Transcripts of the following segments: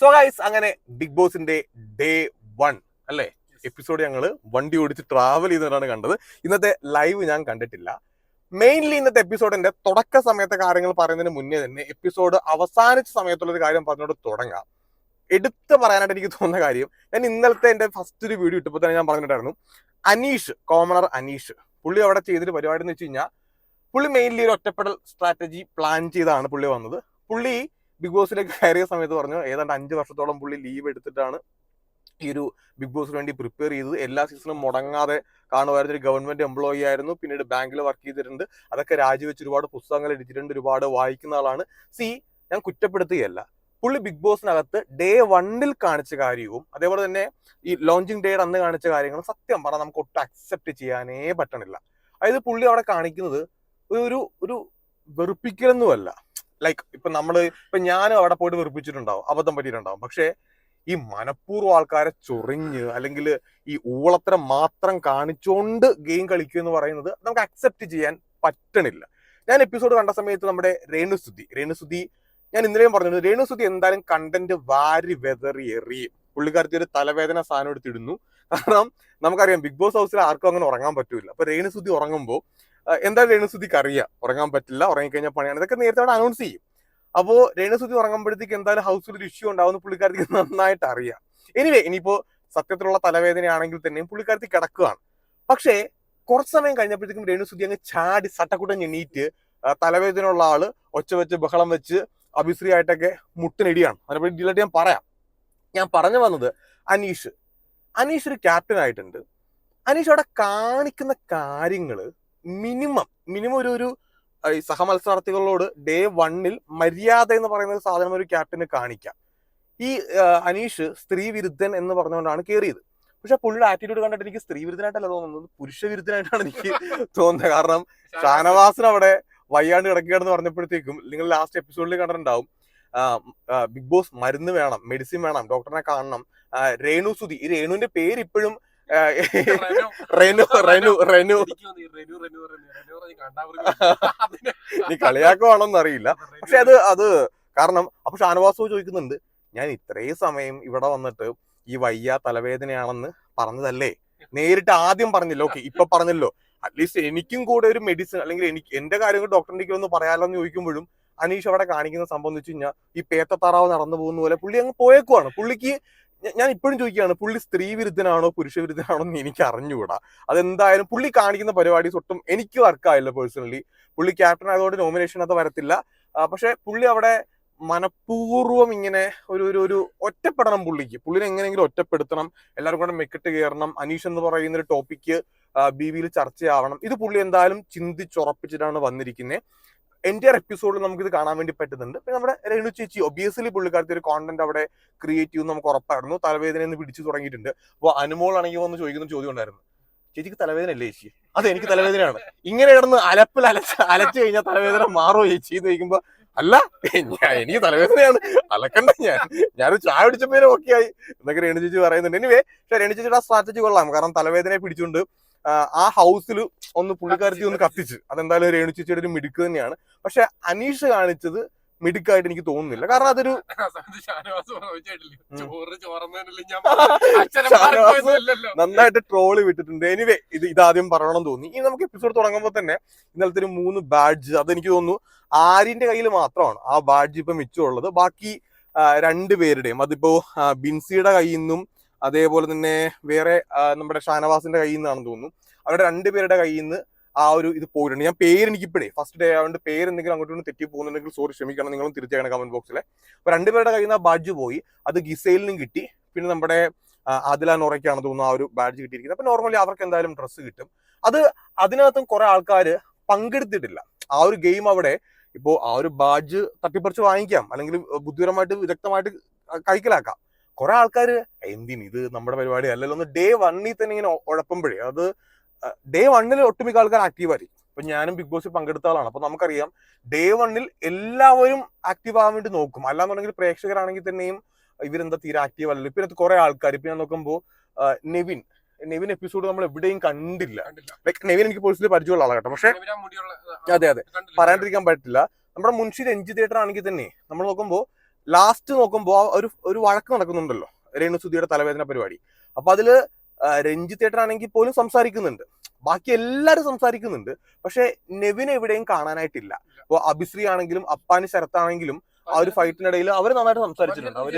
So guys അങ്ങനെ big ബോസിന്റെ day one അല്ലേ? എപ്പിസോഡ് ഞങ്ങൾ വണ്ടി ഓടിച്ച് ട്രാവൽ ചെയ്തവരാണ് കണ്ടത്. ഇന്നത്തെ ലൈവ് ഞാൻ കണ്ടിട്ടില്ല. മെയിൻലി ഇന്നത്തെ എപ്പിസോഡിന്റെ തുടക്ക സമയത്തെ കാര്യങ്ങൾ പറയുന്നതിന് മുന്നേ തന്നെ എപ്പിസോഡ് അവസാനിച്ച സമയത്തുള്ള ഒരു കാര്യം പറഞ്ഞുകൊണ്ട് തുടങ്ങാം. എടുത്ത് പറയാനായിട്ട് എനിക്ക് തോന്നുന്ന കാര്യം ഞാൻ ഇന്നലത്തെ എന്റെ ഫസ്റ്റ് ഒരു വീഡിയോ ഇട്ടപ്പോൾ തന്നെ ഞാൻ പറഞ്ഞിട്ടായിരുന്നു അനീഷ് കോമണർ അനീഷ്. പുള്ളി അവിടെ ചെയ്തൊരു പരിപാടി എന്ന് വെച്ച് കഴിഞ്ഞാൽ പുള്ളി മെയിൻലി ഒരു ഒറ്റപ്പെടൽ സ്ട്രാറ്റജി പ്ലാൻ ചെയ്താണ് പുള്ളി വന്നത്. പുള്ളി ബിഗ് ബോസിലേക്ക് കയറിയ സമയത്ത് പറഞ്ഞു ഏതാണ്ട് അഞ്ച് വർഷത്തോളം പുള്ളി ലീവ് എടുത്തിട്ടാണ് ഈ ഒരു ബിഗ് ബോസിന് വേണ്ടി പ്രിപ്പയർ ചെയ്തത്. എല്ലാ സീസണും മുടങ്ങാതെ കാണുമായിരുന്ന ഒരു ഗവൺമെന്റ് എംപ്ലോയി ആയിരുന്നു. പിന്നീട് ബാങ്കിൽ വർക്ക് ചെയ്തിട്ടുണ്ട്. അതൊക്കെ രാജിവെച്ച് ഒരുപാട് പുസ്തകങ്ങൾ എഴുതിയിട്ടുണ്ട് ഒരുപാട് വായിക്കുന്ന ആളാണ്. സി ഞാൻ കുറ്റപ്പെടുത്തുകയല്ല. പുള്ളി ബിഗ് ബോസിനകത്ത് ഡേ വണ്ണിൽ കാണിച്ച കാര്യവും അതേപോലെ തന്നെ ഈ ലോഞ്ചിങ് ഡേയുടെ അന്ന് കാണിച്ച കാര്യങ്ങളും സത്യം പറഞ്ഞാൽ നമുക്ക് ഒട്ടും അക്സെപ്റ്റ് ചെയ്യാനേ പറ്റണില്ല. അതായത് പുള്ളി അവിടെ കാണിക്കുന്നത് ഒരു ഒരു വെറുപ്പിക്കലൊന്നുമല്ല. ലൈക്ക് ഇപ്പൊ നമ്മൾ ഇപ്പൊ ഞാനും അവിടെ പോയിട്ട് വെറുപ്പിച്ചിട്ടുണ്ടാവും അബദ്ധം പറ്റിയിട്ടുണ്ടാവും. പക്ഷേ ഈ മനഃപൂർവം ആൾക്കാരെ ചൊറിഞ്ഞ് അല്ലെങ്കിൽ ഈ ഊളത്തരം മാത്രം കാണിച്ചുകൊണ്ട് ഗെയിം കളിക്കുക എന്ന് പറയുന്നത് നമുക്ക് അക്സെപ്റ്റ് ചെയ്യാൻ പറ്റണില്ല. ഞാൻ എപ്പിസോഡ് കണ്ട സമയത്ത് നമ്മുടെ രേണുസുതി രേണുസുതി ഞാൻ ഇന്നലെയും പറഞ്ഞു രേണുസുതി എന്തായാലും കണ്ടന്റ് വാരി വെതറി എറിയും. പുള്ളിക്കാരത്തി ഒരു തലവേദന സാധനം എടുത്തിടുന്നു. കാരണം നമുക്കറിയാം ബിഗ് ബോസ് ഹൗസിൽ ആർക്കും അങ്ങനെ ഉറങ്ങാൻ പറ്റൂല. അപ്പൊ രേണുസുതി ഉറങ്ങുമ്പോൾ എന്തായാലും രേണുസുതിക്ക് അറിയാം. ഉറങ്ങാൻ പറ്റില്ല ഉറങ്ങിക്കഴിഞ്ഞാൽ പണിയാണ്. ഇതൊക്കെ നേരത്തെ അവിടെ അനൗൺസ് ചെയ്യും. അപ്പോ രേണുസുതി ഉറങ്ങുമ്പോഴത്തേക്ക് എന്തായാലും ഹൗസിൽ ഒരു ഇഷ്യൂ ഉണ്ടാവുന്ന പുള്ളിക്കാരത്തിക്ക് നന്നായിട്ട് അറിയാം. എനിവേ ഇനിയിപ്പോ സത്യത്തിലുള്ള തലവേദനയാണെങ്കിൽ തന്നെയും പുള്ളിക്കാരത്തി കിടക്കുകയാണ് പക്ഷേ കുറച്ച് സമയം കഴിഞ്ഞപ്പോഴത്തേക്കും രേണുസുതി അങ്ങ് ചാടി സട്ടക്കുട്ടം എണീറ്റ് തലവേദന തലവേദനയുള്ള ആൾ ഒച്ച വെച്ച് ബഹളം വെച്ച് അഭിശ്രീ ആയിട്ടൊക്കെ മുട്ടിനിടിയാണ്. അതിനെപ്പറ്റി ഡീലായിട്ട് ഞാൻ പറയാം. ഞാൻ പറഞ്ഞു വന്നത് അനീഷ്. അനീഷ് ഒരു ക്യാപ്റ്റൻ ആയിട്ടുണ്ട്. അനീഷ് അവിടെ കാണിക്കുന്ന കാര്യങ്ങൾ മിനിമം മിനിമം ഒരു ഒരു ഈ സഹമത്സരാർത്ഥികളോട് ഡേ വണ്ണിൽ മര്യാദ എന്ന് പറയുന്ന ഒരു സാധനം ഒരു ക്യാപ്റ്റന് കാണിക്കാം. ഈ അനീഷ് സ്ത്രീ വിരുദ്ധൻ എന്ന് പറഞ്ഞുകൊണ്ടാണ് കയറിയത് പക്ഷെ പുള്ളിയുടെ ആറ്റിറ്റ്യൂഡ് കണ്ടിട്ട് എനിക്ക് സ്ത്രീ വിരുദ്ധനായിട്ടല്ല തോന്നുന്നത് പുരുഷ വിരുദ്ധനായിട്ടാണ് എനിക്ക് തോന്നുന്നത്. കാരണം ഷാനവാസിന് അവിടെ വയ്യാണ്ട് കിടക്കുകയാണെന്ന് പറഞ്ഞപ്പോഴത്തേക്കും നിങ്ങൾ ലാസ്റ്റ് എപ്പിസോഡിൽ കണ്ടിട്ടുണ്ടാവും. ബിഗ് ബോസ് മരുന്ന് വേണം മെഡിസിൻ വേണം ഡോക്ടറിനെ കാണണം. രേണു സുതി ഈ രേണുവിന്റെ പേര് ഇപ്പോഴും റെനു. റെനു റെനു. നീ കളിയാക്കുവാണോന്ന് അറിയില്ല. പക്ഷെ അത് അത് കാരണം അപ്പൊ ഷാനവാസു ചോദിക്കുന്നുണ്ട് ഞാൻ ഇത്രയും സമയം ഇവിടെ വന്നിട്ട് ഈ വയ്യ തലവേദനയാണെന്ന് പറഞ്ഞതല്ലേ? നേരിട്ട് ആദ്യം പറഞ്ഞല്ലോ? ഓക്കെ ഇപ്പൊ പറഞ്ഞല്ലോ. അറ്റ്ലീസ്റ്റ് എനിക്കും കൂടെ ഒരു മെഡിസിൻ അല്ലെങ്കിൽ എനിക്ക് എന്റെ കാര്യങ്ങൾ ഡോക്ടറിന്റെ ഒന്ന് പറയാലോ എന്ന് ചോദിക്കുമ്പോഴും അനീഷ് അവിടെ കാണിക്കുന്ന സംഭവം എന്ന് വെച്ച് കഴിഞ്ഞാൽ ഈ പേത്തത്താറാവ് നടന്നു പോകുന്ന പോലെ പുള്ളി അങ്ങ് പോയേക്കുവാണ്. പുള്ളിക്ക് ഞാൻ ഇപ്പോഴും ചോദിക്കുകയാണ് പുള്ളി സ്ത്രീ വിരുദ്ധനാണോ പുരുഷ വിരുദ്ധനാണോ എന്ന് എനിക്ക് അറിഞ്ഞുകൂടാ അതെന്തായാലും പുള്ളി കാണിക്കുന്ന പരിപാടി ഒട്ടും എനിക്ക് വർക്കായില്ല പേഴ്സണലി. പുള്ളി ക്യാപ്റ്റൻ ആയതുകൊണ്ട് നോമിനേഷൻ അത് വരത്തില്ല. പക്ഷെ പുള്ളി അവിടെ മനഃപൂർവം ഇങ്ങനെ ഒരു ഒരു ഒരു ഒറ്റപ്പെടണം പുള്ളിക്ക്. പുള്ളിനെ എങ്ങനെയെങ്കിലും ഒറ്റപ്പെടുത്തണം എല്ലാവരും കൂടെ മെക്കിട്ട് കയറണം അനീഷ് എന്ന് പറയുന്ന ഒരു ടോപ്പിക്ക് ബി വിയിൽ ചർച്ചയാവണം. ഇത് പുള്ളി എന്തായാലും ചിന്തിച്ചുറപ്പിച്ചിട്ടാണ് വന്നിരിക്കുന്നത് എന്റെ എപ്പിസോഡിൽ നമുക്ക് ഇത് കാണാൻ വേണ്ടി പറ്റുന്നുണ്ട്. പിന്നെ നമ്മുടെ രേണു ചേച്ചി ഒബിയസ്ലി പുള്ളിക്കാരത്തി ഒരു കോണ്ടന്റ് അവിടെ ക്രിയേറ്റ് നമുക്ക് ഉറപ്പായിരുന്നു. തലവേദന എന്ന് പിടിച്ചു തുടങ്ങിയിട്ടുണ്ട്. അപ്പോൾ അനുമോൾ ആണെങ്കിൽ വന്ന് ചോദിക്കുന്ന ചോദ്യം ഉണ്ടായിരുന്നു. ചേച്ചിക്ക് തലവേദന അല്ലേ ചേച്ചി? അതെ എനിക്ക് തലവേദനയാണ്. ഇങ്ങനെ കിടന്ന് അലപ്പിൽ അലച്ച് അലച്ചു കഴിഞ്ഞാൽ തലവേദന മാറോ ചേച്ചി എന്ന് ചോദിക്കുമ്പോ അല്ല ഞാൻ എനിക്ക് തലവേദനയാണ്. അലക്കണ്ട ഞാൻ. ഞാനൊരു ചായ പിടിച്ചപ്പോ ഓക്കെ ആയി. എന്നൊക്കെ രേണു ചേച്ചി പറയുന്നുണ്ട്. എനിവേ പക്ഷെ രേണു ചേച്ചിയുടെ സ്ട്രാറ്റജി കൊള്ളാം. കാരണം തലവേദനയെ പിടിച്ചുകൊണ്ട് ആ, ഹൗസിൽ ഒന്ന് പുള്ളിക്കാരത്തി ഒന്ന് കത്തിച്ച് അതെന്തായാലും രേണു ചേച്ചിയുടെ ഒരു മിടുക്ക് തന്നെയാണ്. പക്ഷെ അനീഷ് കാണിച്ചത് മിടുക്കായിട്ട് എനിക്ക് തോന്നുന്നില്ല. കാരണം അതൊരു നന്നായിട്ട് ട്രോൾ വിട്ടിട്ടുണ്ട്. എനിവേ ഇത് ഇതാദ്യം പറയണം തോന്നി. ഇനി നമുക്ക് എപ്പിസോഡ് തുടങ്ങുമ്പോൾ തന്നെ ഇന്നലത്തെ ഒരു മൂന്ന് ബാഡ്ജ് അതെനിക്ക് തോന്നുന്നു ആര്യന്റെ കയ്യിൽ മാത്രമാണ് ആ ബാഡ്ജ് ഇപ്പൊ മിച്ചമുള്ളത് ബാക്കി രണ്ടുപേരുടെയും രണ്ട് പേരുടെയും. അതിപ്പോ ബിൻസിയുടെ കയ്യിൽ നിന്നും അതേപോലെ തന്നെ വേറെ നമ്മുടെ ഷാനവാസിന്റെ കയ്യിൽ നിന്നാണെന്ന് തോന്നുന്നു. അവരുടെ രണ്ടുപേരുടെ കയ്യിൽ നിന്ന് ആ ഒരു ഇത് പോയിട്ടുണ്ട്. ഞാൻ പേര് എനിക്ക് ഇപ്പോഴേ ഫസ്റ്റ് ഡേ ആയതുകൊണ്ട് പേര് എന്തെങ്കിലും അങ്ങോട്ടും ഇങ്ങോട്ടും തെറ്റി പോകുന്നുണ്ടെങ്കിൽ സോറി ക്ഷമിക്കണം. നിങ്ങളും തിരിച്ചേക്കണം കമന്റ് ബോക്സിലെ അപ്പൊ രണ്ടുപേരുടെ കയ്യിൽ നിന്ന് ആ ബാഡ്ജ് പോയി. അത് ഗിസൈലിനും കിട്ടി. പിന്നെ നമ്മുടെ ആദില നോറയ്ക്കാണ് തോന്നുന്നു ആ ഒരു ബാഡ്ജ് കിട്ടിയിരിക്കുന്നത്. അപ്പൊ നോർമലി അവർക്ക് എന്തായാലും ഡ്രസ്സ് കിട്ടും. അത് അതിനകത്തും കുറെ ആൾക്കാർ പങ്കെടുത്തിട്ടില്ല. ആ ഒരു ഗെയിം അവിടെ ഇപ്പോൾ ആ ഒരു ബാഡ്ജ് തട്ടിപ്പറിച്ച് വാങ്ങിക്കാം. അല്ലെങ്കിൽ ബുദ്ധിപരമായിട്ട് വിദഗ്ധമായിട്ട് കൈക്കലാക്കാം. കുറെ ആൾക്കാർ എന്തിന് ഇത് നമ്മുടെ പരിപാടി? അല്ലല്ലോ ഒന്ന് ഡേ വണ്ണിൽ തന്നെ ഇങ്ങനെ ഉഴപ്പുമ്പോഴേ അത് ഡേ വണ്ണിൽ ഒട്ടുമിക്ക ആൾക്കാർ ആക്റ്റീവ് ആയിരിക്കും. ഇപ്പൊ ഞാനും ബിഗ് ബോസിൽ പങ്കെടുത്ത ആളാണ്. അപ്പൊ നമുക്കറിയാം ഡേ വണ്ണിൽ എല്ലാവരും ആക്റ്റീവ് ആവാൻ വേണ്ടി നോക്കും. അല്ലാന്നുണ്ടെങ്കിൽ പ്രേക്ഷകരാണെങ്കിൽ തന്നെയും ഇവരെന്താ തീരെ ആക്റ്റീവ് അല്ലല്ലോ. ഇപ്പൊ ഇതിനകത്ത് കുറെ ആൾക്കാർ ഇപ്പൊ ഞാൻ നോക്കുമ്പോൾ നെവിൻ. നെവിൻ എപ്പിസോഡ് നമ്മൾ എവിടെയും കണ്ടില്ല. ലൈക്ക് നെവിൻ എനിക്ക് പേഴ്സണലി പരിചയമുള്ള ആളാണ് കേട്ടോ. പക്ഷെ അതെ, അതെ. പറയാണ്ടിരിക്കാൻ പറ്റില്ല. നമ്മുടെ മുൻഷി രഞ്ജി തിയേറ്റർ ആണെങ്കിൽ തന്നെ നമ്മൾ നോക്കുമ്പോൾ ലാസ്റ്റ് നോക്കുമ്പോൾ ഒരു ഒരു വഴക്ക് നടക്കുന്നുണ്ടല്ലോ. രേണു സുധിയുടെ തലവേദന പരിപാടി. അപ്പൊ അതിൽ ആ, രഞ്ജിത്ത് ഏട്ടനാണെങ്കിൽ പോലും സംസാരിക്കുന്നുണ്ട്. ബാക്കി എല്ലാരും സംസാരിക്കുന്നുണ്ട്. പക്ഷെ നെവിനെ എവിടെയും കാണാനായിട്ടില്ല. ഇപ്പൊ അഭിശ്രീ ആണെങ്കിലും അപ്പാനി ശരത്താണെങ്കിലും ആ ഒരു ഫൈറ്റിനിടയിൽ അവർ നന്നായിട്ട് സംസാരിച്ചിട്ടുണ്ട്. അവർ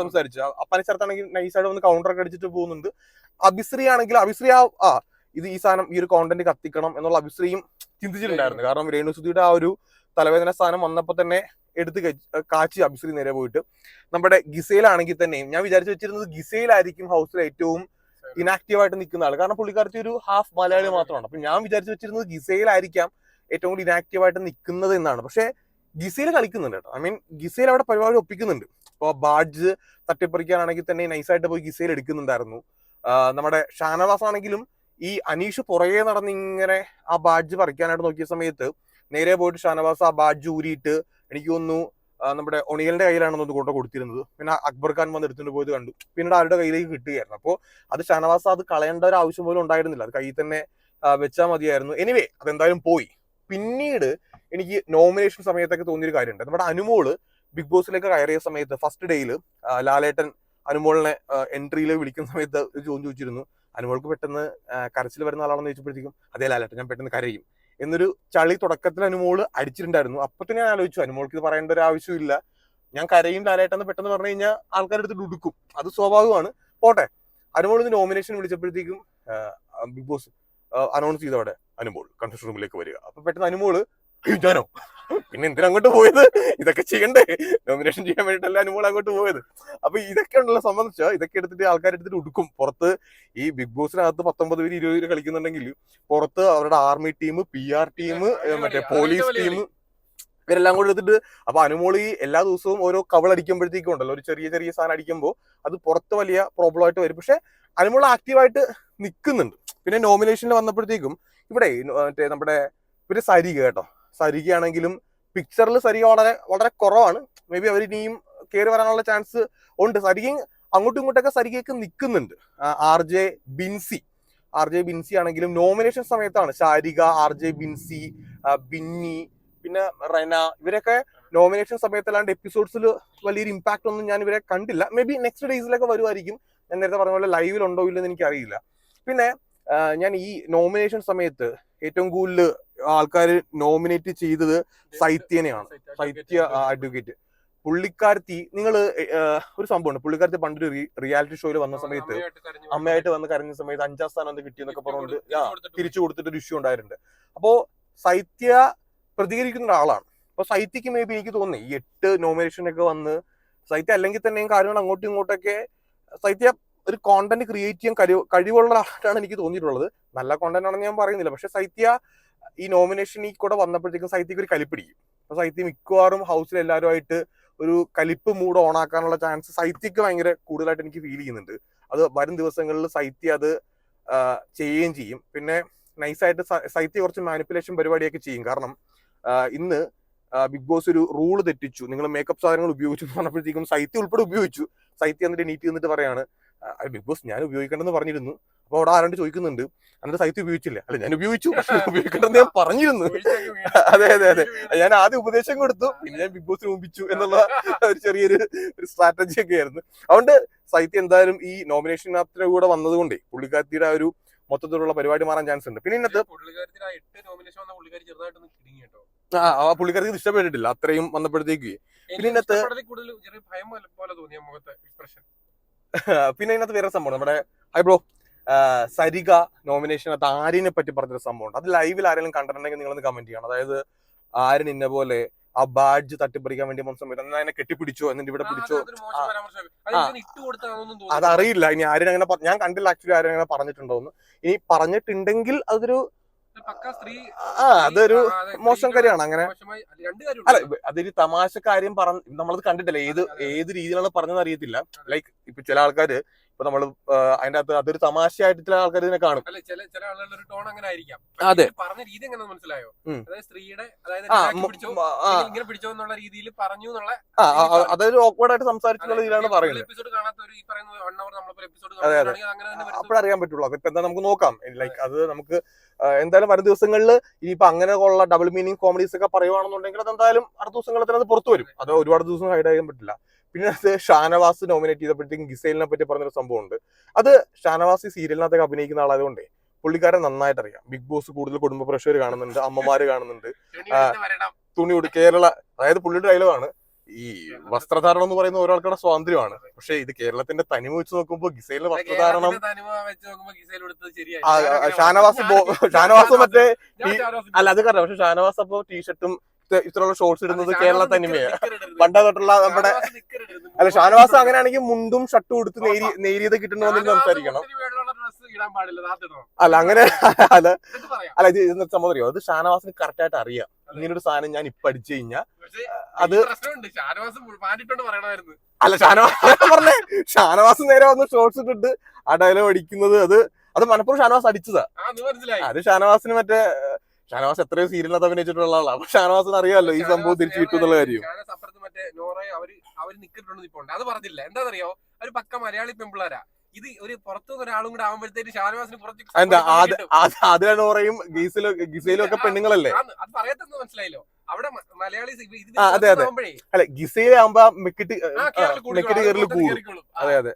സംസാരിച്ചു. അപ്പാനി ശരത്താണെങ്കിൽ നൈസായിട്ട് വന്ന് കൗണ്ടർ ഒക്കെ അടിച്ചിട്ട് പോകുന്നുണ്ട്. അഭിശ്രീ ആണെങ്കിൽ അഭിശ്രീ ആ ആ ഇത് ഈ സാധനം ഈ ഒരു കോണ്ടന്റ് കത്തിക്കണം എന്നുള്ള അഭിശ്രീയും ചിന്തിച്ചിട്ടുണ്ടായിരുന്നു. കാരണം രേണു സുധിയുടെ ആ ഒരു തലവേദന സ്ഥാനം വന്നപ്പോൾ തന്നെ എടുത്ത് കാച്ചി അഭിശ്രീ നേരെ പോയിട്ട്. നമ്മുടെ ഗിസയിലാണെങ്കിൽ തന്നെയും ഞാൻ വിചാരിച്ചു വെച്ചിരുന്നത് ഗിസയിലായിരിക്കും ഹൗസിൽ ഏറ്റവും ഇനാക്റ്റീവ് ആയിട്ട് നിൽക്കുന്ന ആൾ കാരണം പുള്ളിക്കാരത്തി ഒരു ഹാഫ് മലയാളി മാത്രമാണ്. അപ്പൊ ഞാൻ വിചാരിച്ചു വെച്ചിരുന്നത് ഗിസയിലായിരിക്കാം ഏറ്റവും കൂടി ഇനാക്റ്റീവ് ആയിട്ട് നിൽക്കുന്നത് എന്നാണ്. പക്ഷെ ഗിസയിൽ കളിക്കുന്നുണ്ട് കേട്ടോ. ഐ മീൻ ഗിസയിൽ അവിടെ പരിപാടി ഒപ്പിക്കുന്നുണ്ട്. ഇപ്പോൾ ബാഡ്ജ് തട്ടിപ്പറിക്കാനാണെങ്കിൽ തന്നെ നൈസായിട്ട് പോയി ഗിസയിൽ എടുക്കുന്നുണ്ടായിരുന്നു. നമ്മുടെ ഷാനവാസ് ആണെങ്കിലും ഈ അനീഷ് പുറകെ നടന്ന് ഇങ്ങനെ ആ ബാഡ്ജ് പറിക്കാനായിട്ട് നോക്കിയ സമയത്ത് നേരെ പോയിട്ട് ഷാനവാസ് ആ ബാഡ്ജ് ഊരിയിട്ട് എനിക്ക് തോന്നുന്നു നമ്മുടെ ഒണിയലിന്റെ കയ്യിലാണെന്ന് ഒന്ന് കൊണ്ട് കൊടുത്തിരുന്നത്. പിന്നെ അക്ബർ ഖാൻ വന്ന് എടുത്തുകൊണ്ട് പോയത് കണ്ടു. പിന്നീട് ആരുടെ കയ്യിലേക്ക് കിട്ടുകയായിരുന്നു. അപ്പോൾ അത് ഷാനവാസ് അത് കളയേണ്ട ഒരു ആവശ്യം പോലും ഉണ്ടായിരുന്നില്ല. അത് കയ്യിൽ തന്നെ വെച്ചാൽ മതിയായിരുന്നു. എനിവേ അതെന്തായാലും പോയി. പിന്നീട് എനിക്ക് നോമിനേഷൻ സമയത്തൊക്കെ തോന്നിയൊരു കാര്യമുണ്ട്. നമ്മുടെ അനുമോൾ ബിഗ് ബോസിലേക്ക് കയറിയ സമയത്ത് ഫസ്റ്റ് ഡേയിൽ ലാലേട്ടൻ അനുമോളിനെ എൻട്രിയിൽ വിളിക്കുന്ന സമയത്ത് ചോദ്യം ചോദിച്ചിരുന്നു. അനുമോൾക്ക് പെട്ടെന്ന് കരച്ചിൽ വരുന്ന ആളാണെന്ന് ചോദിച്ചപ്പോഴത്തേക്കും അതേ ലാലേട്ടൻ ഞാൻ പെട്ടെന്ന് കരയും. എന്നൊരു ചളി തുടക്കത്തിൽ അനുമോൾ അടിച്ചിട്ടുണ്ടായിരുന്നു. അപ്പൊ ഞാൻ ആലോചിച്ചു അനുമോൾക്ക് ഇത് പറയേണ്ട ഒരു ആവശ്യമില്ല. ഞാൻ കരയും ലാലേട്ടെന്ന് പെട്ടെന്ന് പറഞ്ഞു കഴിഞ്ഞാൽ ആൾക്കാരുടെ അടുത്ത് ഉടുക്കും അത് സ്വാഭാവികമാണ്. പോട്ടെ. അനുമോൾ ഇത് നോമിനേഷൻ വിളിച്ചപ്പോഴത്തേക്കും ബിഗ് ബോസ് അനൗൺസ് ചെയ്തവിടെ അനുമോൾ. കൺഫ്യൂഷൻ റൂമിലേക്ക് വരിക. അപ്പൊ പെട്ടെന്ന് അനുമോൾ "അയ്യോ, ഞാനോ? പിന്നെ എന്തിനാ അങ്ങോട്ട് പോയത്? ഇതൊക്കെ ചെയ്യണ്ടേ? നോമിനേഷൻ ചെയ്യാൻ വേണ്ടിയിട്ടല്ല അനുമോൾ അങ്ങോട്ട് പോയത്. അപ്പൊ ഇതൊക്കെ ഉണ്ടല്ലോ സംബന്ധിച്ച്. ഇതൊക്കെ എടുത്തിട്ട് ആൾക്കാർ എടുത്തിട്ട് ഉടുക്കും. പുറത്ത് ഈ ബിഗ് ബോസിനകത്ത് പത്തൊമ്പത് പേര് ഇരുപത് പേര് കളിക്കുന്നുണ്ടെങ്കിൽ പുറത്ത് അവരുടെ army team P R team മറ്റേ പോലീസ് ടീം ഇവരെല്ലാം കൂടെ എടുത്തിട്ട് അപ്പൊ അനുമോൾ ഈ എല്ലാ ദിവസവും ഓരോ കവൾ അടിക്കുമ്പോഴത്തേക്കും ഉണ്ടല്ലോ ഒരു ചെറിയ ചെറിയ സാധനം അടിക്കുമ്പോൾ അത് പുറത്ത് വലിയ പ്രോബ്ലം ആയിട്ട് വരും. പക്ഷെ അനുമോൾ ആക്റ്റീവായിട്ട് നിൽക്കുന്നുണ്ട് പിന്നെ നോമിനേഷനിൽ വന്നപ്പോഴത്തേക്കും ഇവിടെ മറ്റേ നമ്മുടെ ഇവർ സരിക കേട്ടോ. സരികയാണെങ്കിലും പിക്ചറിൽ സരിക വളരെ വളരെ കുറവാണ്. മേ ബി അവർ ഇനിയും കയറി വരാനുള്ള ചാൻസ് ഉണ്ട്. സരികയും അങ്ങോട്ടും ഇങ്ങോട്ടൊക്കെ സരികയൊക്കെ നിൽക്കുന്നുണ്ട്. R J Binsi. R J Binsi ആണെങ്കിലും നോമിനേഷൻ സമയത്താണ്. ശാരിക ആർ ജെ ബിൻസി ബിന്നി പിന്നെ റെന ഇവരൊക്കെ നോമിനേഷൻ സമയത്തല്ലാണ്ട് എപ്പിസോഡ്സിൽ വലിയൊരു ഇമ്പാക്റ്റ് ഒന്നും ഞാൻ ഇവരെ കണ്ടില്ല. മേ ബി നെക്സ്റ്റ് ഡേയ്സിലൊക്കെ വരുമായിരിക്കും ഞാൻ നേരത്തെ പറഞ്ഞ പോലെ ലൈവിലുണ്ടോ ഇല്ലെന്ന് എനിക്കറിയില്ല. പിന്നെ ഞാൻ ഈ നോമിനേഷൻ സമയത്ത് ഏറ്റവും കൂടുതൽ ആൾക്കാർ നോമിനേറ്റ് ചെയ്തത് സൈത്യനെയാണ്. സൈത്യ അഡ്വക്കേറ്റ് പുള്ളിക്കാരത്തി നിങ്ങൾ ഒരു സംഭവമുണ്ട്. പുള്ളിക്കാരത്തി പണ്ടൊരു റിയാലിറ്റി ഷോയിൽ വന്ന സമയത്ത് അമ്മയായിട്ട് വന്ന് കരഞ്ഞ സമയത്ത് അഞ്ചാം സ്ഥാനം കിട്ടി കിട്ടിയെന്നൊക്കെ പറഞ്ഞുകൊണ്ട് ആ തിരിച്ചു കൊടുത്തിട്ട് ഒരു ഇഷ്യൂ ഉണ്ടായിട്ടുണ്ട്. അപ്പോ സൈത്യ പ്രതികരിക്കുന്ന ഒരാളാണ്. അപ്പൊ സൈത്യക്ക് മേ ബി എനിക്ക് തോന്നി ഈ എട്ട് നോമിനേഷനൊക്കെ വന്ന് സൈത്യ അല്ലെങ്കിൽ തന്നെയും കാര്യങ്ങൾ അങ്ങോട്ടും ഇങ്ങോട്ടൊക്കെ സൈത്യ ഒരു കോണ്ടന്റ് ക്രിയേറ്റ് ചെയ്യാൻ കഴിവ് കഴിവുള്ള ആളായിട്ടാണ് എനിക്ക് തോന്നിയിട്ടുള്ളത്. നല്ല കോണ്ടന്റ് ആണെന്ന് ഞാൻ പറയുന്നില്ല. പക്ഷെ സൈത്യ ഈ നോമിനേഷൻ ഈ കൂടെ വന്നപ്പോഴത്തേക്കും സൈത്യക്ക് ഒരു കലിപ്പിടിക്കും. അപ്പൊ സൈത്യ മിക്കവാറും ഹൗസിൽ എല്ലാവരുമായിട്ട് ഒരു കലിപ്പ് മൂഡ് ഓൺ ആക്കാനുള്ള ചാൻസ് സൈത്യക്ക് ഭയങ്കര കൂടുതലായിട്ട് എനിക്ക് ഫീൽ ചെയ്യുന്നുണ്ട്. അത് വരും ദിവസങ്ങളിൽ സൈത്യ അത് ചെയ്യുകയും ചെയ്യും. പിന്നെ നൈസായിട്ട് സൈത്യ കുറച്ച് മാനിപ്പുലേഷൻ പരിപാടിയൊക്കെ ചെയ്യും. കാരണം ഇന്ന് ബിഗ് ബോസ് ഒരു റൂൾ തെറ്റിച്ചു. നിങ്ങൾ മേക്കപ്പ് സാധനങ്ങൾ ഉപയോഗിച്ചു എന്ന് പറഞ്ഞപ്പോഴത്തേക്കും സൈത്യ ഉൾപ്പെടെ ഉപയോഗിച്ചു. സൈത്യ എന്നിട്ട് നീറ്റ് എന്നിട്ട് പറയാണ് ബിഗ് ബോസ് ഞാൻ ഉപയോഗിക്കണ്ടെന്ന് പറഞ്ഞിരുന്നു. അപ്പൊ അവിടെ ആരാണ്ട് ചോദിക്കുന്നുണ്ട്. എന്നിട്ട് സൈത്യ ഉപയോഗിച്ചില്ല. അല്ല ഞാൻ ഉപയോഗിച്ചു പക്ഷെ ഉപയോഗിക്കണ്ടെന്ന് ഞാൻ പറഞ്ഞിരുന്നു. അതെ അതെ അതെ. ഞാൻ ആദ്യം ഉപദേശം കൊടുത്തു. പിന്നെ ഞാൻ ബിഗ് ബോസ് മുമ്പിച്ചു എന്നുള്ള ഒരു ചെറിയൊരു ഒരു സ്ട്രാറ്റജി ഒക്കെ ആയിരുന്നു. അതുകൊണ്ട് സൈത്യ എന്തായാലും ഈ നോമിനേഷൻ അത്ര കൂടെ വന്നതുകൊണ്ടേ പുള്ളിക്കാരിയുടെ ആ ഒരു മൊത്തത്തിലുള്ള പരിപാടി മാറാൻ ചാൻസ് ഉണ്ട്. പിന്നെ ഇന്നത്തെ ആ എട്ട് നോമിനേഷൻ വന്ന പുള്ളിക്കാരി ചെറുതായിട്ടൊന്ന് കിടുങ്ങി കേട്ടോ. ആ ആ ഇഷ്ടപ്പെട്ടിട്ടില്ല. അത്രയും വന്നപ്പോഴത്തേക്ക്. പിന്നെ ഇന്നത്തെ ഭയം പോലെ പോലെ തോന്നിയ മുഖത്തെ എക്സ്പ്രഷൻ പിന്നെ ഇതിനകത്ത് വേറെ സംഭവം നമ്മുടെ ഹൈ ബ്രോ. സരിക നോമിനേഷൻ നോമിനേഷനകത്ത് ആര്യനെ പറ്റി പറഞ്ഞൊരു സംഭവം ഉണ്ട് അത് ലൈവിൽ ആരെങ്കിലും കണ്ടിട്ടുണ്ടെങ്കിൽ നിങ്ങളൊന്ന് കമന്റ് ചെയ്യണം. അതായത് ആര്യൻ ഇന്ന പോലെ ആ ബാഡ്ജ് തട്ടിപ്പറിക്കാൻ വേണ്ടി മോൻ സമയത്ത് എന്നാ എന്നെ കെട്ടിപ്പിടിച്ചോ? എന്നിട്ട് ഇവിടെ പിടിച്ചോ? അതറിയില്ല. ഇനി ആര്യൻ അങ്ങനെ ഞാൻ കണ്ടില്ല ആക്ച്വലി ആര്യൻ അങ്ങനെ പറഞ്ഞിട്ടുണ്ടോന്ന്. ഇനി പറഞ്ഞിട്ടുണ്ടെങ്കിൽ അതൊരു ആ അതൊരു മോശം കാര്യമാണ്. അങ്ങനെ അല്ല, അതൊരു തമാശ കാര്യം പറഞ്ഞ നമ്മളത് കണ്ടിട്ടില്ല. ഏത് ഏത് രീതിയിലാണ് പറഞ്ഞതെന്ന് അറിയത്തില്ല. ലൈക്ക് ഇപ്പൊ ചില ആൾക്കാര് ഇപ്പൊ നമ്മൾ അതിന്റെ അകത്ത് അതൊരു തമാശയായിട്ട് ചില ആൾക്കാർ ഇതിനെ കാണും. അല്ല ചില ചില ആളുകളുടെ ഒരു ടോൺ അങ്ങനെ ആയിരിക്കാം. അതെ. ഈ പറഞ്ഞ രീതി എങ്ങനെ മനസ്സിലായോ. അതായത് സ്ത്രീയുടെ അതായത് ഇങ്ങനെ പിടിച്ചോ എന്നുള്ള രീതിയിൽ പറഞ്ഞു എന്നുള്ള അതൊരു ഓക്വേർഡ് ആയിട്ട് സംസാരിച്ചുള്ള രീതിയിലാണ് പറയുന്നത്. എപ്പിസോഡ് കാണാത്തൊരു ഈ പറയുന്ന വൺ അവർ നമ്മളിപ്പോ എപ്പിസോഡ് അതെ, അതെ. തന്നെ വരുന്നത്. അപ്പോഴറിയാൻ പറ്റുള്ളൂ. അപ്പൊ എന്താ നമുക്ക് നോക്കാം. ലൈക്ക് അത് നമുക്ക് എന്തായാലും വരും ദിവസങ്ങളിൽ ഇനിയിപ്പോ അങ്ങനെ ഉള്ള ഡബിൾ മീനിങ് കോമഡീസ് ഒക്കെ പറയുവാണെന്നുണ്ടെങ്കിൽ അത് എന്തായാലും അടുത്ത ദിവസങ്ങളിൽ തന്നെ അത് പുറത്തു വരും. അത്. ഒരുപാട് ദിവസം ഹൈഡ് ചെയ്യാൻ പറ്റില്ല. പിന്നെ അത് ഷാനവാസ് നോമിനേറ്റ് ചെയ്തപ്പോഴത്തേക്കും ഗിസൈലിനെ പറ്റി പറഞ്ഞൊരു സംഭവം ഉണ്ട് അത് ഷാനവാസ് ഈ സീരിയലിനകത്തൊക്കെ അഭിനയിക്കുന്ന ആളായതുകൊണ്ടേ പുള്ളിക്കാരൻ നന്നായിട്ട് അറിയാം ബിഗ് ബോസ് കൂടുതൽ കുടുംബ പ്രഷർ കാണുന്നുണ്ട് അമ്മമാര് കാണുന്നുണ്ട്. തുണി ഉടി കേരള അതായത് പുള്ളിയുടെ ഡയലോഗാണ് ഈ വസ്ത്രധാരണം എന്ന് പറയുന്ന ഓരോ ആൾക്കാരുടെ സ്വാതന്ത്ര്യമാണ് പക്ഷെ ഇത് കേരളത്തിന്റെ തനിമ വെച്ച് നോക്കുമ്പോൾ ഗിസൈലിന്റെ വസ്ത്രധാരണം ഷാനവാസ് ഷാനവാസ് മറ്റേ അല്ല അത് കാരണം പക്ഷെ ഷാനവാസ് അപ്പൊ ടീഷർട്ടും ഇത്രയുള്ള ഷോർട്സ് ഇടുന്നത് കേരള തനിമയാണ് നിക്കർ തൊട്ടുള്ള നമ്മുടെ. അല്ല ഷാനവാസ് അങ്ങനെയാണെങ്കിൽ മുണ്ടും ഷർട്ടും എടുത്ത് നേരി നേരിയത് കിട്ടണമെന്ന് സംസാരിക്കണം. അല്ല അങ്ങനെ അല്ല. അല്ല ഇത് ഇന്നത്തെ സംഭവം അറിയോ? അത് ഷാനവാസിന് കറക്റ്റ് ആയിട്ട് അറിയാം. ഇങ്ങനൊരു സാധനം ഞാൻ ഇപ്പൊ അടിച്ചു കഴിഞ്ഞാൽ അത് അല്ല ഷാനവാസ് പറഞ്ഞേ. ഷാനവാസ് നേരെ വന്ന് ഷോർട്സ് ഇട്ടിട്ട് ആ ഡയലോഗ് അടിക്കുന്നത് അത് അത് മനപ്പുറം ഷാനവാസ് അടിച്ചതാ. അത് ഷാനവാസിന് മറ്റേ ഷാനവാസ് എത്രയോ സീരിയലിനകത്ത് അഭിനയിച്ചിട്ടുള്ള ആളാണ് അപ്പൊ ഷാനവാസിന് അറിയാമല്ലോ ഈ സംഭവം തിരിച്ചു കിട്ടും എന്നുള്ള കാര്യം. ഷാനവാസ് അപ്പുറത്ത് മറ്റേ നോറയെ അവർ അവർ നിക്കിട്ടുണ്ട് നിപ്പോണ്ട് അത് പറഞ്ഞില്ല? എന്താണെന്നറിയോ അവർ പക്ക മലയാളി പെമ്പിളാരാ ഇത് ഒരു പുറത്തുനിന്ന് ഒരാളും കൂടെ ആവുമ്പോഴത്തേക്ക് ഷാനവാസിന് കുറച്ച് എന്താ ആദ്യ പറയും ഗീസിലും ഗിസയിലും ഒക്കെ പെണ്ണുങ്ങളല്ലേ? അത് പറയത്തെന്ന് മനസ്സിലായില്ലോ. അവിടെ മലയാളി അതെ, അതെ. അല്ല ഗിസയിലാകുമ്പോ മിക്കിട്ട് മിക്കിട്ട് കയറൽ കൂടും. അതെ അതെ.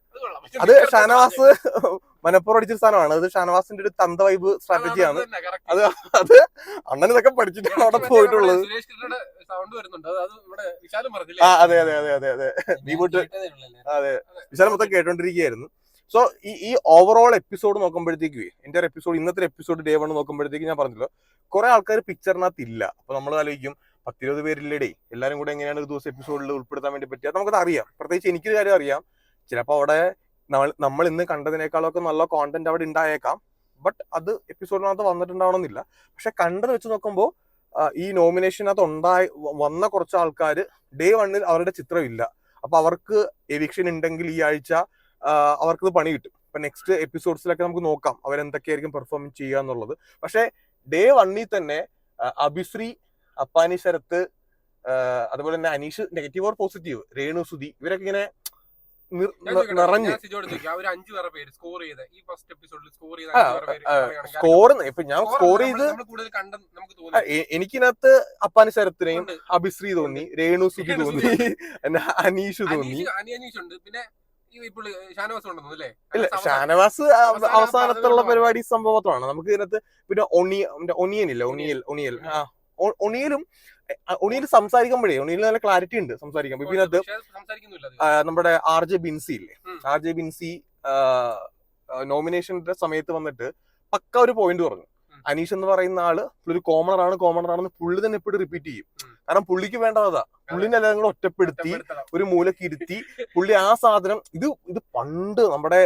അത് ഷാനവാസ് മനപ്പുറം അടിച്ചൊരു സാധനമാണ്. അത് ഷാനവാസിന്റെ ഒരു തന്ത വൈബ് സ്ട്രാറ്റജിയാണ്. അത് അത് അണ്ണൻ ഇതൊക്കെ പഠിച്ചിട്ടാണ് അവിടെ പോയിട്ടുള്ളത്. ആ അതെ അതെ അതെ അതെ. അതെ നീ പോയിട്ട് അതെ. വിശാലം മൊത്തം കേട്ടോണ്ടിരിക്കുകയായിരുന്നു. സോ ഈ ഈ ഓവറോൾ എപ്പിസോഡ് നോക്കുമ്പോഴത്തേക്ക് എന്റെ ഒരു എപ്പിസോഡ് ഇന്നത്തെ എപ്പിസോഡ് ഡേ വൺ നോക്കുമ്പോഴത്തേക്ക് ഞാൻ പറഞ്ഞല്ലോ കുറെ ആൾക്കാർ പിക്ചറിനകത്ത് ഇല്ല അപ്പൊ നമ്മൾ ആലോചിക്കും പത്തിരുപത് പേരില്ലേടേ എല്ലാരും കൂടെ എങ്ങനെയാണ് ഒരു ദിവസം എപ്പിസോഡിൽ ഉൾപ്പെടുത്താൻ വേണ്ടി പറ്റുക നമുക്കത് അറിയാം. പ്രത്യേകിച്ച് എനിക്കൊരു കാര്യം അറിയാം. ചിലപ്പോൾ അവിടെ നമ്മൾ നമ്മൾ ഇന്ന് കണ്ടതിനേക്കാളൊക്കെ നല്ല കോണ്ടന്റ് അവിടെ ഉണ്ടായേക്കാം. ബട്ട് അത് എപ്പിസോഡിനകത്ത് വന്നിട്ടുണ്ടാവണമെന്നില്ല. പക്ഷെ കണ്ടത് വെച്ച് നോക്കുമ്പോൾ ഈ നോമിനേഷനകത്ത് ഉണ്ടായി വന്ന കുറച്ച് ആൾക്കാർ ഡേ വണ്ണിൽ അവരുടെ ചിത്രം ഇല്ല അപ്പൊ അവർക്ക് എവിക്ഷൻ ഉണ്ടെങ്കിൽ ഈ ആഴ്ച അവർക്ക് പണി കിട്ടും. ഇപ്പൊ നെക്സ്റ്റ് എപ്പിസോഡ്സിലൊക്കെ നമുക്ക് നോക്കാം. അവരെന്തൊക്കെയായിരിക്കും പെർഫോം ചെയ്യുക എന്നുള്ളത്. പക്ഷെ ഡേ വണ്ണിൽ തന്നെ അഭിശ്രീ അപ്പാനി ശരത്ത് അതുപോലെ തന്നെ Aneesh negative or positive Renu Sudhi ഇവരൊക്കെ ഇങ്ങനെ നിറഞ്ഞു. സ്കോർ ഇപ്പൊ ഞാൻ സ്കോർ ചെയ്ത് എനിക്കിനകത്ത് അപ്പാനി ശരത്തിനെയും അഭിശ്രീ തോന്നി രേണു സുധി തോന്നി. അനീഷ് തോന്നി അനീഷ് അനി അനീഷ് ഉണ്ട്. പിന്നെ ഇല്ല ഷാനവാസ് അവസാനത്തുള്ള പരിപാടി സംഭവത്താണ് നമുക്ക് ഇതിനകത്ത് പിന്നെ ഒണിയ ഒണിയൻ ഇല്ല? ഒണിയൽ ഒണിയൽ. ആ. ഒണിയലും ഒണിയൽ സംസാരിക്കുമ്പോഴേ ഒണിയൽ നല്ല ക്ലാരിറ്റി ഉണ്ട് സംസാരിക്കാൻ. ഇതിനകത്ത് നമ്മുടെ ആർ ജെ ബിൻസി ഇല്ലേ. ആർ ജെ ബിൻസി നോമിനേഷന്റെ സമയത്ത് വന്നിട്ട് പക്ക ഒരു പോയിന്റ് പറഞ്ഞു. അനീഷ് എന്ന് പറയുന്ന ആൾ ഒരു കോമണർ ആണ് കോമണർ ആണെന്ന് പുള്ളി തന്നെ എപ്പോഴും റിപ്പീറ്റ് ചെയ്യും. കാരണം പുള്ളിക്ക് വേണ്ടതാ പുള്ളിനെ എല്ലാം കൂടെ ഒറ്റപ്പെടുത്തി. ഒരു മൂലക്കിരുത്തി പുള്ളി ആ സാധനം ഇത് ഇത് പണ്ട് നമ്മുടെ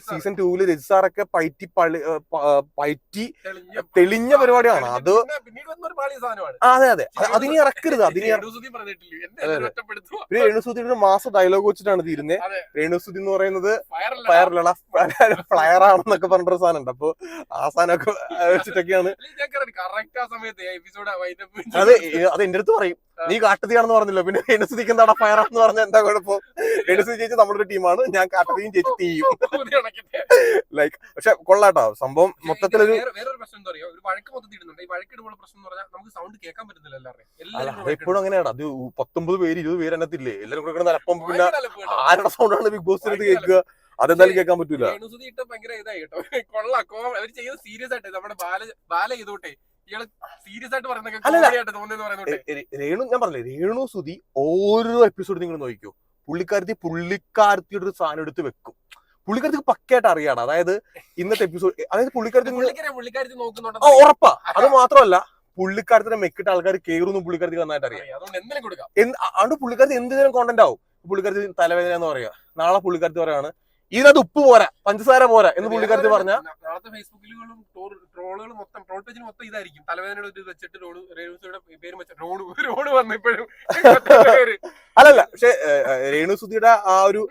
സീസൺ ടൂവിൽ രജിസാറൊക്കെ പയറ്റി പള്ളി പയറ്റി തെളിഞ്ഞ- പരിപാടിയാണ്. അത് അതെ അതെ. അത് അതിനി ഇറക്കരുത് അതിനി? പിന്നെ രേണുസുതിയുടെ ഒരു മാസം ഡയലോഗ് വെച്ചിട്ടാണ് തീരുന്നത്. രേണുസുതി എന്ന് പറയുന്നത്. ഫയറിലുള്ള ഫ്ലയർ ആണെന്നൊക്കെ പറഞ്ഞൊരു സാധനം ഉണ്ട് അപ്പൊ ആ സാധനമൊക്കെ വെച്ചിട്ടൊക്കെയാണ്. അതെ അത് എന്റെ അടുത്ത് പറയും. നീ കാട്ടുതീയാണെന്ന് പറഞ്ഞല്ലോ? പിന്നെ രേണുസുതിക്ക് എന്താടാ? ഫയർ ആണെന്ന് പറഞ്ഞ എന്താ കുഴപ്പം? രേണുസുതി ചേച്ചി നമ്മുടെ ഒരു ടീമാണ്. ഞാൻ കാട്ടുതീയും ചേച്ചി തീയും. ലൈക്ക് പക്ഷെ കൊള്ളാട്ടോ. സംഭവം മൊത്തത്തിലൊരു വേറൊരു പ്രശ്നം എന്താ ഒരു വഴക്ക് മൊത്തത്തിൽ ഇടുന്നുണ്ട്. ഈ വഴക്കിടുമ്പോൾ പ്രശ്നം എന്ന് പറഞ്ഞാൽ നമുക്ക് സൗണ്ട് കേൾക്കാൻ പറ്റുന്നില്ല എല്ലാവരും അതെപ്പോഴും അങ്ങനെയാണ് അത് പത്തൊമ്പത് പേര് ഇരുപത് പേര് അതിനകത്തില്ലേ എല്ലാരും കൂടെ കിടന്ന് അലപ്പം പിന്നെ. ആരുടെ സൗണ്ടാണ് ബിഗ് ബോസിനകത്ത് കേൾക്കുക? അതെന്തായാലും കേൾക്കാൻ പറ്റൂല. ഭയങ്കര ഇതായി കേട്ടോ. കൊള്ളാം. കോ അവർ ചെയ്യുന്നത് സീരിയസ് ആയിട്ട് നമ്മുടെ ബാല ബാല ചെയ്തോട്ടെ. രേണു ഞാൻ പറഞ്ഞില്ലേ രേണു സുതി ഓരോ എപ്പിസോഡ് നിങ്ങൾ നോക്കിക്കോ. പുള്ളിക്കാരത്തി പുള്ളിക്കാരത്തിയുടെ ഒരു സാധനം എടുത്ത് വെക്കും. പുള്ളിക്കാരത്തിക്ക് പക്കയായിട്ട് അറിയാണ് അതായത് ഇന്നത്തെ എപ്പിസോഡ് അതായത് പുള്ളിക്കാരത്തി ഉറപ്പാ. അത് മാത്രമല്ല പുള്ളിക്കാരത്തിന്റെ മെക്കിട്ട് ആൾക്കാർ കേറുന്നു പുള്ളിക്കാരത്തി നന്നായിട്ട് അറിയാം. അതുകൊണ്ട് പുള്ളിക്കാരത്തി എന്തിനും കോണ്ടന്റ് ആവും? പുള്ളിക്കാരത്തി തലവേദന എന്ന് പറയാ നാളെ പുള്ളിക്കാരത്തി പറയാണ് ഇതിനകത്ത് ഉപ്പ് പോരാ പഞ്ചസാര പോരാ എന്ന് പുള്ളിക്കാരത്തി പറഞ്ഞ. നാളത്തെ ഫേസ്ബുക്കിലും ട്രോളുകൾ മൊത്തം ട്രോൾ പേജിന് മൊത്തം ഇതായിരിക്കും. തലവേദനയുടെ ഒരു ഇത് വെച്ചിട്ട് റോഡ് രേണുസുയുടെ പേര് വെച്ച റോഡ് റോഡ് വന്നു ഇപ്പോഴും അല്ലല്ല പക്ഷെ രേണു സുധിയുടെ ആ ഒരു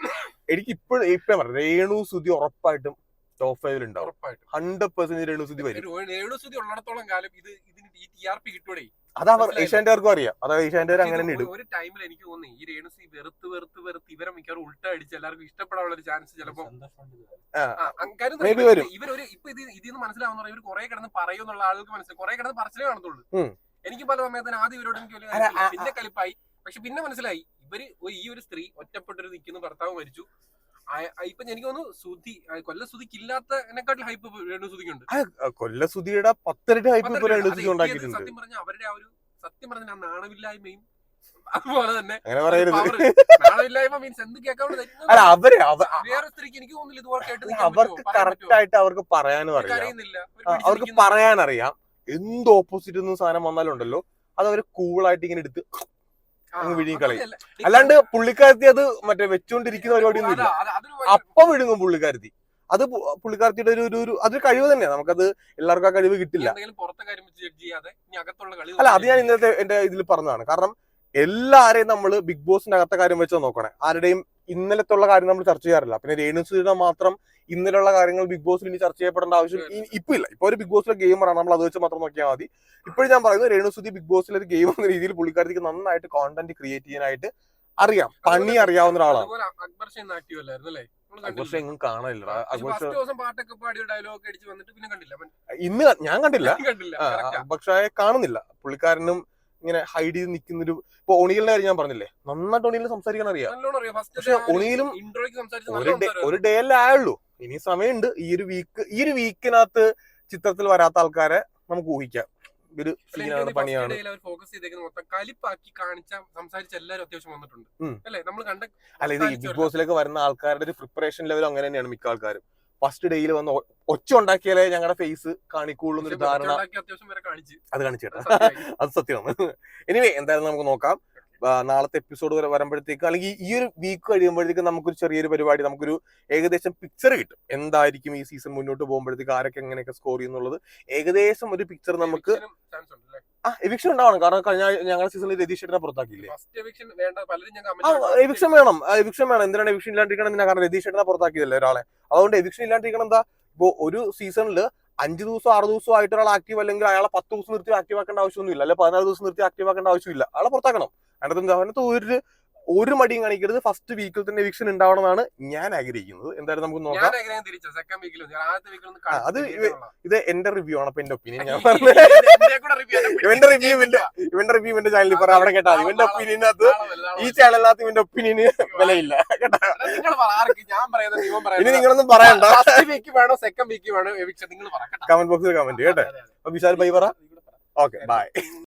എനിക്ക് ഇപ്പോഴും ഇപ്പഴും പറയാം രേണു സുധി ഉറപ്പായിട്ടും ടോപ്പ് ഫൈവിൽ ഉണ്ടാവും ഹൺഡ്രഡ് പെർസെന്റ് രേണു സുധി വരും. രേണു രേണുസുതി ഉള്ളിടത്തോളം കാലം ഇത് ഇതിന് ഈ ടി ആർ പി കിട്ടൂടെ? അത് അവർ മനസ്സിലായില്ലേ? ഏഷ്യാൻകാർക്കും അറിയാം. അതായത് ഏഷ്യാൻകാർ അങ്ങനെ ഇടും ഒരു ടൈമിൽ എനിക്ക് തോന്നി ഈ രേണുസി വെറുത്ത് വെറുത്ത് വെറുത്ത് ഇവരെ മിക്കവാറും ഉൾട്ട അടിച്ച് എല്ലാവർക്കും ഇഷ്ടപ്പെടാനുള്ള ഒരു ചാൻസ് ചിലപ്പോ. ഇവരൊരു ഇപ്പൊ ഇത് ഇതിൽ നിന്ന് മനസ്സിലാവുന്ന ഇവർ കുറെ കിടന്ന് പറയുന്നുള്ള ആളുകൾക്ക് മനസ്സിലായി കുറെ കിടന്ന് പറച്ചിലേ കാണത്തുള്ളൂ. എനിക്ക് പല സമയത്തിന് ആദ്യം ഇവരോട് എനിക്ക് വലിയ പിന്നെ കലിപ്പായി. പക്ഷെ പിന്നെ മനസ്സിലായി ഇവർ ഈ ഒരു സ്ത്രീ ഒറ്റപ്പെട്ടൊരു നിൽക്കുന്ന ഭർത്താവ് മരിച്ചു. ഇപ്പൊ എനിക്ക് തോന്നുന്നു സുധി കൊല്ല സുധിക്ക് ഇല്ലാത്ത ഹൈപ്പ് രേണു സുധിക്കുണ്ട് ആ, കൊല്ല സുധിയുടെ പത്തരട്ടി ഹൈപ്പ് ഇപ്പൊ ഉണ്ടാക്കിയിട്ടുണ്ട്. സത്യം പറഞ്ഞ അവരുടെ ആ ഒരു സത്യം പറഞ്ഞ ആ നാണമില്ലായ്മയും അതുപോലെ തന്നെ. നാണമില്ലായ്മ മീൻസ് എന്ത് കേൾക്കാൻ അല്ല അവർ അവ- വേറെ സ്ത്രീക്ക് എനിക്ക് തോന്നുന്നില്ല ഇതുപോലെ കേട്ട് അവർക്ക്? കറക്റ്റ് ആയിട്ട് അവർക്ക് പറയാനും അറിയാം. അവർക്ക് പറയാനറിയാം. എന്ത് ഓപ്പോസിറ്റ് ഒന്നും സാധനം വന്നാലുണ്ടല്ലോ അത് അവർ കൂളായിട്ട് ഇങ്ങനെ എടുത്ത് അങ്ങ് വിഴുങ്ങി കളയും. അല്ലാണ്ട് പുള്ളിക്കാരത്തി അത് മറ്റേ വെച്ചുകൊണ്ടിരിക്കുന്ന പരിപാടിയൊന്നും ഇല്ല. അപ്പം വിഴുങ്ങും പുള്ളിക്കാരത്തി. അത് പുള്ളിക്കാരത്തിയുടെ ഒരു ഒരു- അതൊരു കഴിവ് തന്നെയാണ് നമുക്കത് എല്ലാവർക്കും ആ കഴിവ് കിട്ടില്ല. അല്ല അത് ഞാൻ ഇന്നത്തെ എന്റെ ഇതിൽ പറഞ്ഞതാണ്. കാരണം എല്ലാരെയും നമ്മൾ ബിഗ് ബോസിന്റെ അകത്തെ കാര്യം വെച്ചാൽ നോക്കണേ. ആരുടെയും ഇന്നലത്തുള്ള കാര്യം നമ്മൾ ചർച്ച ചെയ്യാറില്ല. പിന്നെ രേണു രേണുസുയുടെ മാത്രം ഇന്നലെയുള്ള കാര്യങ്ങൾ ബിഗ് ബോസിൽ ഇനി ചർച്ച ചെയ്യപ്പെടേണ്ട ആവശ്യം ഇപ്പൊ ഇല്ല. ഇപ്പൊ ഒരു ബിഗ് ബോസിലെ ഗെയിമറാണ് നമ്മൾ അത് വെച്ച് മാത്രം നോക്കിയാൽ മതി. ഇപ്പോഴും ഞാൻ പറയുന്നത് രേണു സുധി ബിഗ് ബോസിലെ ഒരു ഗെയിം എന്ന രീതിയിൽ പുള്ളിക്കാരിക്ക് നന്നായിട്ട് കോണ്ടന്റ് ക്രിയേറ്റ് ചെയ്യാനായിട്ട് അറിയാം. പണി അറിയാവുന്ന ഒരാളാണ്. അക്ബർ? എങ്ങും കാണാനില്ല ഇന്ന് ഞാൻ കണ്ടില്ല. പക്ഷേ കാണുന്നില്ല. പുള്ളിക്കാരനും ഇങ്ങനെ ഹൈഡ് ചെയ്ത് നിൽക്കുന്നൊരു ഇപ്പൊ ഒണിയലിന്റെ കാര്യം ഞാൻ പറഞ്ഞില്ലേ? നന്നായിട്ട് ഒണിയലിന് സംസാരിക്കാൻ അറിയാം. പക്ഷെ ഒണിയിലും ഒരു ഒരു ഡേ അല്ലേ ആയുള്ളൂ. ഇനി സമയമുണ്ട്. ഈ ഒരു വീക്ക് ഈ ഒരു വീക്കിനകത്ത് ചിത്രത്തിൽ വരാത്ത ആൾക്കാരെ നമുക്ക് ഊഹിക്കാം. ഒരു സീനാണ് പണിയാണ് ഫോക്കസ് ചെയ്തേക്കുന്നത് മൊത്തം കലിപ്പാക്കി കാണിച്ച സംസാരിച്ച എല്ലാവരും അത്യാവശ്യം വന്നിട്ടുണ്ട്. ഉം. അല്ലേ? നമ്മൾ കണ്ട അല്ല ഇത് ബിഗ് ബോസിലേക്ക് വരുന്ന ആൾക്കാരുടെ ഒരു പ്രിപ്പറേഷൻ ലെവൽ അങ്ങനെ തന്നെയാണ് മിക്ക ആൾക്കാരും. ഫസ്റ്റ് ഡേയിൽ വന്ന് ഒച്ച ഉണ്ടാക്കിയാലേ ഞങ്ങളുടെ ഫേസ് കാണിക്കുള്ളൂ എന്നൊരു ധാരണ അത് കാണിച്ചു അത് സത്യമാണ്. എനിവേ എന്തായാലും നമുക്ക് നോക്കാം. നാളത്തെ എപ്പിസോഡ് വരെ വരുമ്പോഴത്തേക്ക് അല്ലെങ്കിൽ ഈ ഒരു വീക്ക് കഴിയുമ്പോഴത്തേക്ക് നമുക്കൊരു ചെറിയൊരു പരിപാടി നമുക്കൊരു ഏകദേശം പിക്ചർ കിട്ടും. എന്തായിരിക്കും ഈ സീസൺ മുന്നോട്ട് പോകുമ്പോഴത്തേക്ക് ആരൊക്കെ എങ്ങനെയൊക്കെ സ്കോർ ചെയ്യുന്നുള്ളത്. ഏകദേശം ഒരു പിക്ചർ നമുക്ക് ആ എവിക്ഷൻ ഉണ്ടാവണം. കാരണം കഴിഞ്ഞ ഞങ്ങളുടെ സീസണിൽ രതീഷ് ചേട്ടനെ പുറത്താക്കിയില്ലേ? എവിക്ഷൻ വേണം. എവിക്ഷൻ വേണം. എന്തിനാണ് എവിക്ഷൻ ഇല്ലാണ്ടിരിക്കണം എന്തിനാ കാരണം രതീഷ് ചേട്ടനെ പുറത്താക്കിയതല്ലേ ഒരാളെ. അതുകൊണ്ട് എവിക്ഷൻ ഇല്ലാണ്ടിരിക്കണം എന്താ? ഇപ്പൊ ഒരു സീസണിൽ അഞ്ച് ദിവസം ആറ് ദിവസം ആയിട്ട് ഒരാൾ ആക്റ്റീവ് അല്ലെങ്കിൽ അയാളെ പത്ത് ദിവസം നിർത്തി ആക്റ്റീവ് ആക്കേണ്ട ആവശ്യമൊന്നുമില്ല. അല്ലെ പതിനാറ് ദിവസം നിർത്തി ആക്റ്റീവ് ആക്കേണ്ട ആവശ്യമില്ല. അയാളെ പുറത്താക്കണം. അതിനകത്ത് എന്താ? അതിനകത്ത് ഒരു ഒരു മടിയും കാണിക്കരുത്. ഫസ്റ്റ് വീക്കിൽ തന്നെ എവിക്ഷൻ ഉണ്ടാവണമെന്നാണ് ഞാൻ ആഗ്രഹിക്കുന്നത്. എന്തായാലും നമുക്ക് നോക്കാം. അത് ഇത് എന്റെ റിവ്യൂ ആണ്. അപ്പൊ എന്റെ ഒപ്പീനിയൻ ഞാൻ എന്റെ പറഞ്ഞത്. ഇവന്റെ റിവ്യൂ ഇവന്റെ ഇവന്റെ റിവ്യൂ ഇവന്റെ ചാനലിൽ പറയാം അവിടെ കേട്ടാ. ഇവന്റെ ഒപ്പീനിയനകത്ത് ഈ. ചാനലിനകത്ത് ഇവന്റെ ഒപ്പീനിയന് വിലയില്ല. കേട്ടാ. ഇനി നിങ്ങളൊന്നും പറയണ്ട. വീക്ക് വേണോ സെക്കൻഡ് വീക്ക് വേണോ. കമന്റ് ബോക്സിൽ കമന്റ് കേട്ടെ. അപ്പൊ വിശാൽ ബൈ പറ. Okay bye